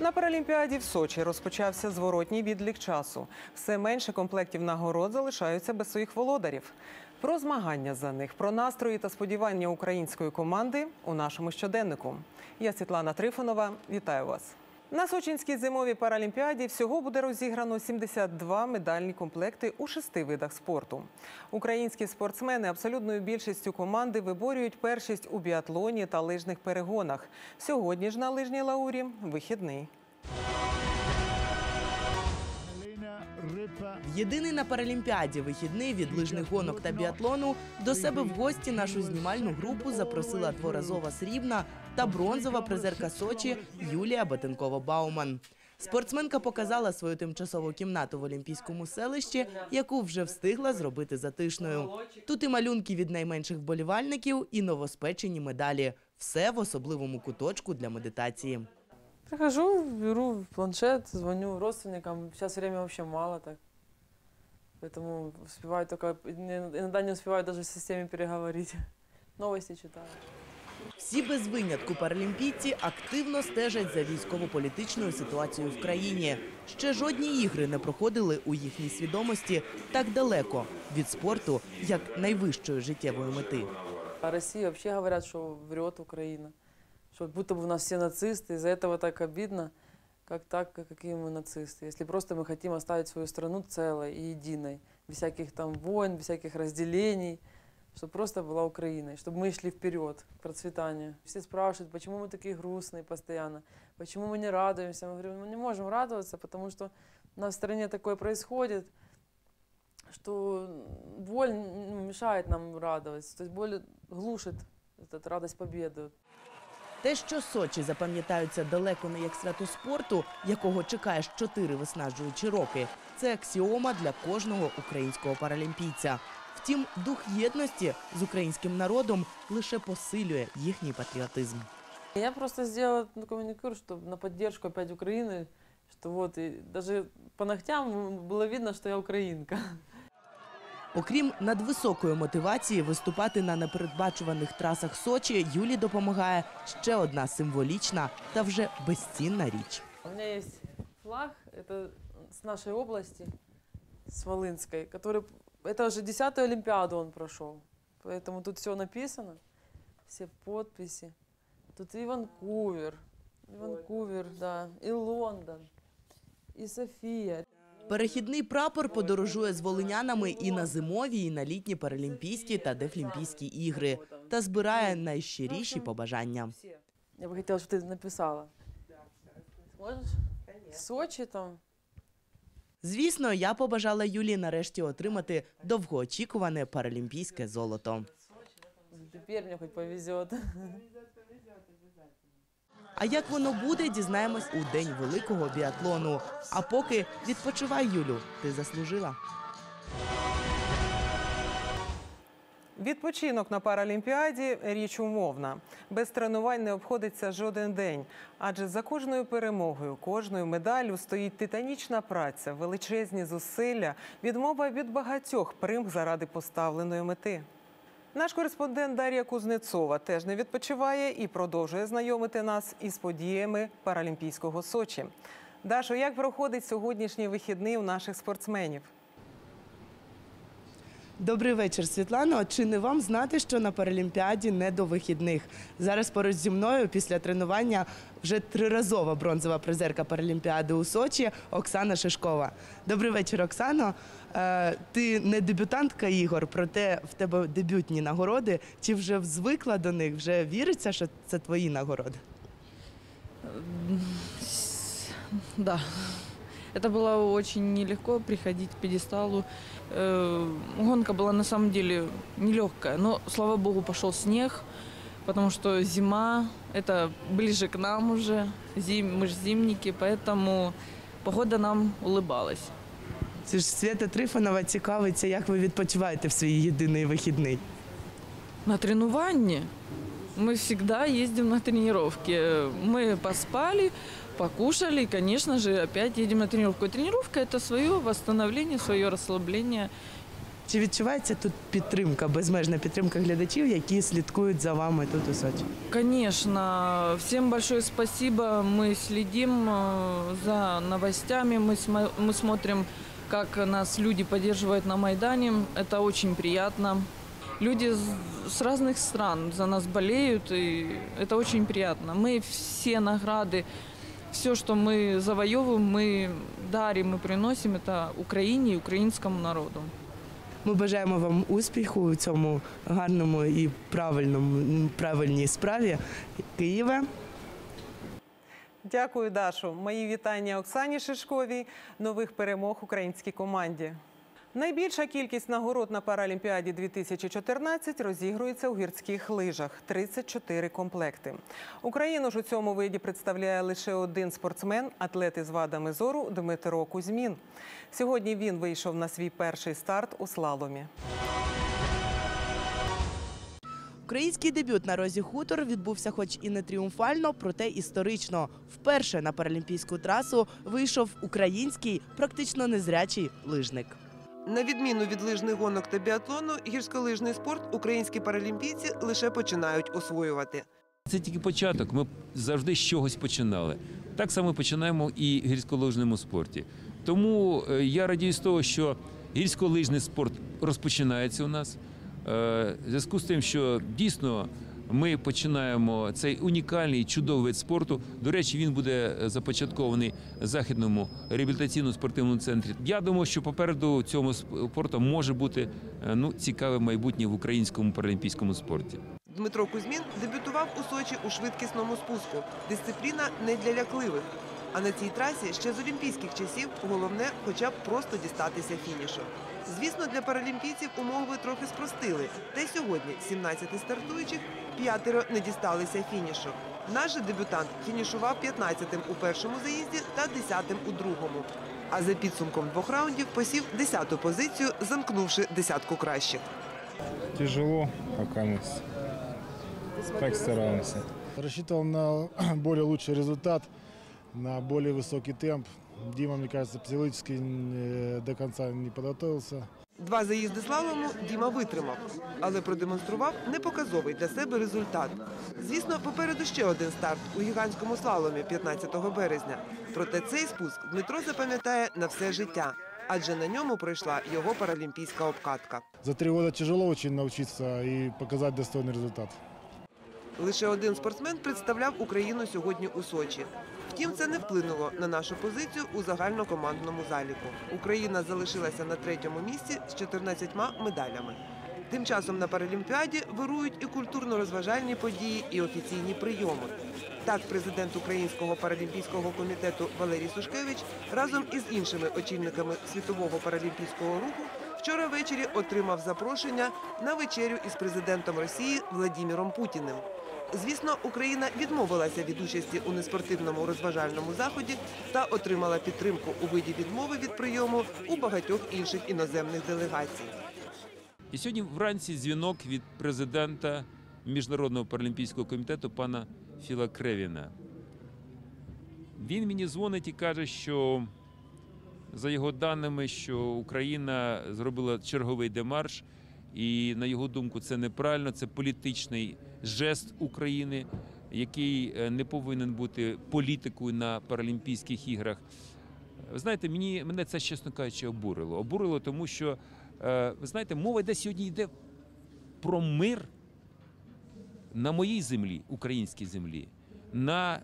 На Паралімпіаді в Сочі розпочався зворотній відлік часу. Все менше комплектів нагород залишаються без своїх володарів. Про змагання за них, про настрої та сподівання української команди у нашому щоденнику. Я Світлана Трифонова. Вітаю вас. На Сочинській зимовій паралімпіаді всього буде розіграно 72 медальні комплекти у шести видах спорту. Українські спортсмени абсолютною більшістю команди виборюють першість у біатлоні та лижних перегонах. Сьогодні ж на лижній лаурі вихідний. Єдиний на Паралімпіаді вихідний від лижних гонок та біатлону до себе в гості нашу знімальну групу запросила дворазова срібна та бронзова призерка Сочі Юлія Батенкова-Бауман. Спортсменка показала свою тимчасову кімнату в Олімпійському селищі, яку вже встигла зробити затишною. Тут і малюнки від найменших вболівальників, і новоспечені медалі. Все в особливому куточку для медитації. Прихожу, беру планшет, звоню родственникам. Сейчас время вообще мало так. Поэтому успеваю только, иногда не успеваю даже с всеми переговорить. Новости читаю. Всі без винятку паралімпійці активно стежать за військово-політичною ситуацією в країні. Ще жодні ігри не проходили у їхній свідомості так далеко від спорту, як найвищої життєвої мети. А Россия вообще говорят, что врет Украина. Что будто бы у нас все нацисты. Из-за этого так обидно. Как так, как- какие мы нацисты? Если просто мы хотим оставить свою страну целой и единой. Без всяких там войн, без всяких разделений. Чтобы просто была Украиной, чтобы мы шли вперед, к процветанию. Все спрашивают, почему мы такие грустные постоянно, почему мы не радуемся. Мы говорим, мы не можем радоваться, потому что у нас в стране такое происходит, что боль ну, мешает нам радоваться. То есть боль глушит эту радость победы. Те, що Сочі запам'ятаються далеко не як свято спорту, якого чекаєш чотири виснажуючі роки, це аксіома для кожного українського паралімпійця. Втім, дух єдності з українським народом лише посилює їхній патріотизм. Я просто сделала такой маникюр, чтобы на поддержку опять Украины, что вот, и даже по ногтям было видно, что я украинка. Окрім надвисокої мотивації виступати на непередбачуваних трасах Сочі, Юлі допомагає ще одна символічна та вже безцінна річ. У меня есть флаг, это с нашей области, с Волынской, который, это уже 10-ю Олимпиаду он прошел. Поэтому тут все написано, все подписи. Тут и Ванкувер, и Ванкувер, да, и Лондон, и София. Перехідний прапор подорожує з волинянами і на зимові, і на літні паралімпійські та дефлімпійські ігри та збирає найщиріші побажання. Все. Я бы хотела, чтобы ты написала. Сможешь? Сочи там. Звісно, я побажала Юлі нарешті отримати довгоочікуване паралімпійське золото. Тепер мені хоть повезет. А як воно буде, дізнаємось у день великого біатлону. А поки відпочивай, Юлю, ти заслужила. Відпочинок на Паралімпіаді річ умовна. Без тренувань не обходиться жоден день. Адже за кожною перемогою, кожною медаллю стоїть титанічна праця, величезні зусилля, відмова від багатьох примх заради поставленої мети. Наш кореспондент Дар'я Кузнецова теж не відпочиває і продовжує знайомити нас із подіями Паралімпійського Сочі. Дашо, як проходить сьогоднішній вихідний у наших спортсменів? Добрий вечір, Світлано. Чи не вам знати, що на Паралімпіаді не до вихідних? Зараз поруч зі мною після тренування вже триразова бронзова призерка Паралімпіади у Сочі Оксана Шишкова. Добрий вечір, Оксано. Е, Ти не дебютантка ігор, проте в тебе дебютні нагороди. Чи вже звикла до них? Вже віриться, що це твої нагороди? Да. Это было очень нелегко приходить к пьедесталу. Э, Гонка была на самом деле нелегкая, но, слава богу, пошел снег, потому что зима, это ближе к нам уже, зим, мы же зимники, поэтому погода нам улыбалась. Це ж Свята Трифонова цікавиться, як ви відпочиваєте в свій єдиний вихідний. На тренувании мы всегда ездим на тренировки. Мы поспали, покушали и, конечно же, опять едем на тренировку. И тренировка – это свое восстановление, свое расслабление. Чи відчувається тут підтримка, безмежна підтримка глядачів, які слідкують за вами тут у Сочі? Конечно, всем большое спасибо. Мы следим э, за новостями, мы, смо- мы смотрим, как нас люди поддерживают на Майдане. Это очень приятно. Люди с- с разных стран за нас болеют, и это очень приятно. Мы все награды, все, что мы завоевываем, мы дарим и приносим это Украине и украинскому народу. Ми бажаємо вам успіху у цьому гарному і правильному правильній справі Києва. Дякую, Дашу. Мої вітання Оксані Шишковій. Нових перемог українській команді. Найбільша кількість нагород на Паралімпіаді 2014 розігрується у гірських лижах 34 комплекти. Україну ж у цьому виді представляє лише один спортсмен, атлет із вадами зору Дмитро Кузьмін. Сьогодні він вийшов на свій перший старт у слаломі. Український дебют на розі хутор відбувся, хоч і не тріумфально, проте історично. Вперше на паралімпійську трасу вийшов український, практично незрячий лижник. На відміну від лижних гонок та біатлону, гірськолижний спорт українські паралімпійці лише починають освоювати. Це тільки початок. Ми завжди з чогось починали. Так само починаємо і в гірськолижному спорті. Тому е, я радію з того, що гірськолижний спорт розпочинається у нас. Е, В зв'язку з тим, що дійсно ми починаємо цей унікальний чудовий вид спорту. До речі, він буде започаткований західному реабілітаційному спортивному центрі. Я думаю, що попереду цьому спорту може бути е, ну цікаве майбутнє в українському паралімпійському спорті. Дмитро Кузьмін дебютував у Сочі у швидкісному спуску. Дисципліна не для лякливих. А на цій трасі ще з олімпійських часів головне хоча б просто дістатися фінішу. Звісно, для паралімпійців умови трохи спростили. Та й сьогодні з 17 стартуючих п'ятеро не дісталися фінішу. Наш же дебютант фінішував 15-тим у першому заїзді та 10-тим у другому. А за підсумком двох раундів посів 10-ту позицію, замкнувши десятку кращих. Тяжело пока с- так стараемся. Рассчитывал на более лучший результат, на более высокий темп. Дима, мне кажется, психологически э, до конца не подготовился. Два заїзди слалому Діма витримав, але продемонстрував непоказовий для себе результат. Звісно, попереду ще один старт у гігантському слаломі 15 березня. Проте цей спуск Дмитро запам'ятає на все життя, адже на ньому пройшла його паралімпійська обкатка. За три года тяжело очень научиться и показать достойный результат. Лише один спортсмен представляв Україну сьогодні у Сочі. Втім, це не вплинуло на нашу позицію у загальнокомандному заліку. Україна залишилася на третьому місці з 14 медалями. Тим часом на Паралімпіаді вирують і культурно-розважальні події, і офіційні прийоми. Так, президент Українського паралімпійського комітету Валерій Сушкевич разом із іншими очільниками світового паралімпійського руху вчора ввечері отримав запрошення на вечерю із президентом Росії Владіміром Путіним. Звісно, Україна відмовилася від участі у неспортивному розважальному заході та отримала підтримку у виді відмови від прийому у багатьох інших іноземних делегацій. І сьогодні вранці дзвінок від президента Міжнародного паралімпійського комітету пана Філа Кревіна. Він мені дзвонить і каже, що за його даними, що Україна зробила черговий демарш, і на його думку, це неправильно, це політичний жест України, який е, не повинен бути політикою на Паралімпійських іграх. Ви знаєте, мені мене це, чесно кажучи, обурило. Обурило, тому що е, ви знаєте, мова йде сьогодні йде про мир на моїй землі, українській землі, на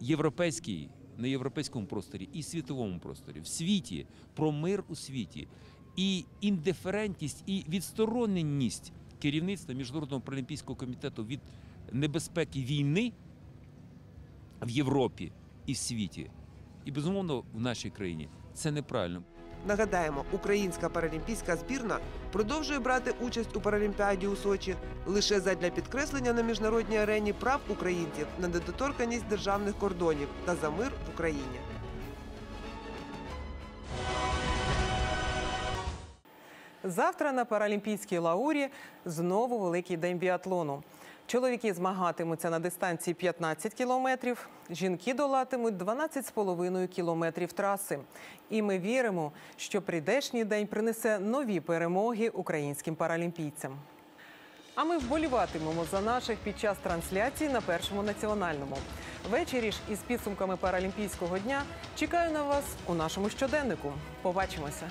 європейській, на європейському просторі і світовому просторі, в світі, про мир у світі. І індиферентність, і відстороненість керівництва Міжнародного паралімпійського комітету від небезпеки війни в Європі і в світі, і безумовно в нашій країні це неправильно. Нагадаємо, українська паралімпійська збірна продовжує брати участь у паралімпіаді у Сочі лише задля підкреслення на міжнародній арені прав українців на недоторканість державних кордонів та за мир в Україні. Завтра на Паралімпійській лаурі знову великий день біатлону. Чоловіки змагатимуться на дистанції 15 кілометрів, жінки долатимуть 12,5 кілометрів траси. І ми віримо, що прийдешній день принесе нові перемоги українським паралімпійцям. А ми вболіватимемо за наших під час трансляції на першому національному. Ввечері ж із підсумками паралімпійського дня чекаю на вас у нашому щоденнику. Побачимося.